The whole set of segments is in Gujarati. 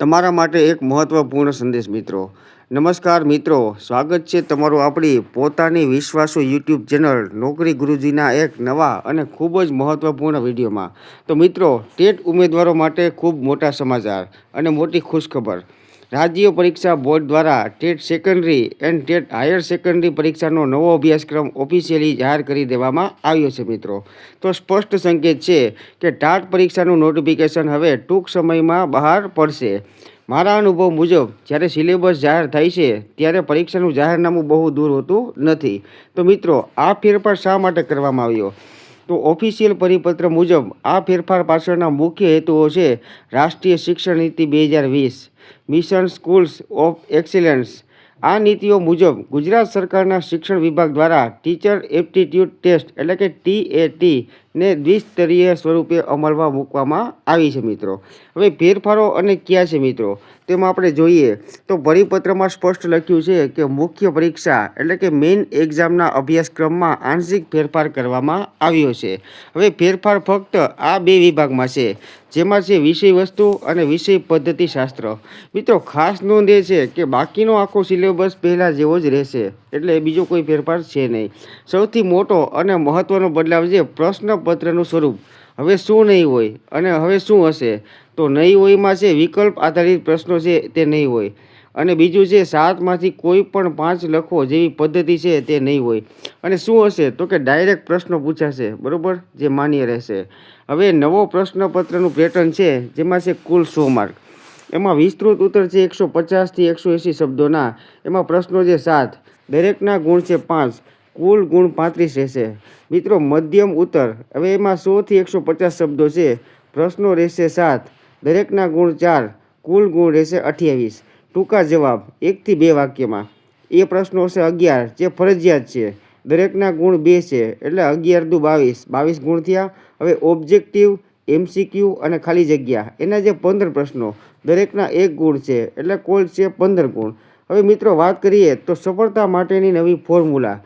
તમારા માટે એક મહત્વપૂર્ણ સંદેશ, મિત્રો. નમસ્કાર, મિત્રો. સ્વાગત છે તમારું આપણી પોતાની વિશ્વાસુ યુટ્યુબ ચેનલ નોકરી ગુરુજીના એક નવા અને ખૂબ જ મહત્વપૂર્ણ વિડીયોમાં. તો મિત્રો, ટેટ ઉમેદવારો માટે ખૂબ મોટા સમાચાર અને મોટી ખુશખબર. રાજ્ય પરીક્ષા બોર્ડ દ્વારા TET secondary and TET higher secondary પરીક્ષાનો નવો અભ્યાસક્રમ ઓફિશિયલી જાહેર કરી દેવામાં આવ્યો છે, મિત્રો. તો સ્પષ્ટ સંકેત છે કે ટાટ પરીક્ષાનું નોટિફિકેશન હવે ટૂંક સમયમાં બહાર પડશે. મારા અનુભવ મુજબ, જ્યારે સિલેબસ જાહેર થાય છે, ત્યારે પરીક્ષાનું જાહેરનામું બહુ દૂર હોતું નથી. તો મિત્રો, આ ફેરફાર શા માટે કરવામાં આવ્યો? તો ઓફિશિયલ પરિપત્ર મુજબ આ ફેરફાર પાછળના મુખ્ય હેતુઓ છે રાષ્ટ્રીય શિક્ષણ નીતિ બે હજાર વીસ મિશન સ્કૂલ્સ ઓફ એક્સિલન્સ આ નીતિઓ મુજબ ગુજરાત સરકારના શિક્ષણ વિભાગ દ્વારા ટીચર એપ્ટિટ્યૂડ ટેસ્ટ એટલે કે ટીએટી ને દ્વિસ્તરીય સ્વરૂપે અમલમાં મૂકવામાં આવી છે મિત્રો. હવે ફેરફારો અને ક્યાં છે મિત્રો? તેમાં આપણે જોઈએ તો પરિપત્રમાં સ્પષ્ટ લખ્યું છે કે મુખ્ય પરીક્ષા એટલે કે મેઇન એક્ઝામના અભ્યાસક્રમમાં આંશિક ફેરફાર કરવામાં આવ્યો છે. હવે ફેરફાર ફક્ત આ બે વિભાગમાં છે, જેમાં છે વિષય વસ્તુ અને વિષય પદ્ધતિશાસ્ત્ર મિત્રો, ખાસ નોંધ છે કે બાકીનો આખો સિલેબસ પહેલાં જેવો જ રહેશે. એટલે બીજો કોઈ ફેરફાર છે નહીં. સૌથી મોટો અને મહત્ત્વનો બદલાવ છે પ્રશ્નપત્રનું સ્વરૂપ. હવે શું નહીં હોય અને હવે શું હશે? તો નહીં હોયમાં છે વિકલ્પ આધારિત પ્રશ્નો છે તે નહીં હોય. અને બીજું છે સાતમાંથી કોઈ પણ પાંચ લખો જેવી પદ્ધતિ છે તે નહીં હોય. અને શું હશે? તો કે ડાયરેક્ટ પ્રશ્નો પૂછાશે. બરાબર? જે માન્ય રહેશે. હવે નવો પ્રશ્નપત્રનું પેટર્ન છે, જેમાં છે કુલ સો માર્ક. એમાં વિસ્તૃત ઉત્તર છે એકસો પચાસથી એકસો એંસી શબ્દોના. એમાં પ્રશ્નો છે સાત. દરેકના ગુણ છે પાંચ. કુલ ગુણ પાંત્રીસ રહેશે. મિત્રો, મધ્યમ ઉત્તર. હવે એમાં સોથી એકસો પચાસ શબ્દો છે. પ્રશ્નો રહેશે સાત. દરેકના ગુણ ચાર. કુલ ગુણ રહેશે અઠ્યાવીસ. ટૂંકા જવાબ. એકથી બે વાક્યમાં. એ પ્રશ્નો હશે અગિયાર, જે ફરજિયાત છે. દરેકના ગુણ બે છે, એટલે અગિયાર દુ બાવીસ. બાવીસ ગુણ થયા. હવે ઓબ્જેક્ટિવ, એમસીક્યુ અને ખાલી જગ્યા. એના જે પંદર પ્રશ્નો. દરેકના એક ગુણ છે, એટલે કુલ છે પંદર ગુણ. હવે મિત્રો વાત કરીએ તો સફળતા માટેની નવી ફોર્મ્યુલા.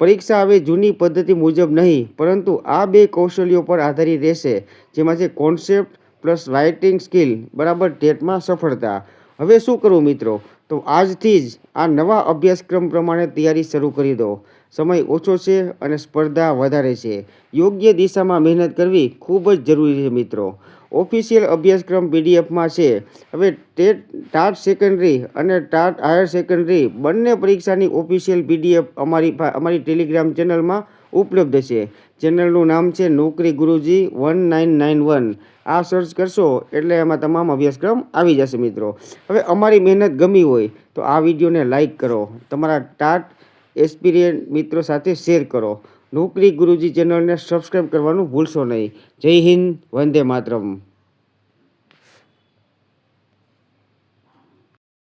પરીક્ષા હવે જૂની પદ્ધતિ મુજબ નહીં, પરંતુ આ બે કૌશલ્યો પર આધારિત રહેશે, જેમાં છે કોન્સેપ્ટ પ્લસ રાઇટિંગ સ્કિલ બરાબર ટેટમાં સફળતા. હવે શું કરવું મિત્રો? તો આજથી જ આ નવા અભ્યાસક્રમ પ્રમાણે તૈયારી શરૂ કરી દો. સમય ઓછો છે અને સ્પર્ધા વધારે છે. યોગ્ય દિશામાં મહેનત કરવી ખૂબ જ જરૂરી છે મિત્રો. ઓફિશિયલ અભ્યાસક્રમ પીડીએફમાં છે. હવે ટેટ ટાટ સેકન્ડરી અને ટાટ હાયર સેકન્ડરી બંને પરીક્ષાની ઓફિશિયલ પીડીએફ અમારી અમારી ટેલિગ્રામ ચેનલમાં ઉપલબ્ધ છે. ચેનલનું નામ છે Nokri Guruji one nine nine one. આ સર્ચ કરશો એટલે એમાં તમામ અભ્યાસક્રમ આવી જશે મિત્રો. હવે અમારી મહેનત ગમી હોય તો આ વિડીયોને લાઇક કરો. તમારા ટાટ એક્સપિરિયન્સ મિત્રો સાથે શેર કરો. નોકરી ગુરુજી ચેનલને સબસ્ક્રાઈબ કરવાનું ભૂલશો નહીં. જય હિન્દ વંદે માતરમ.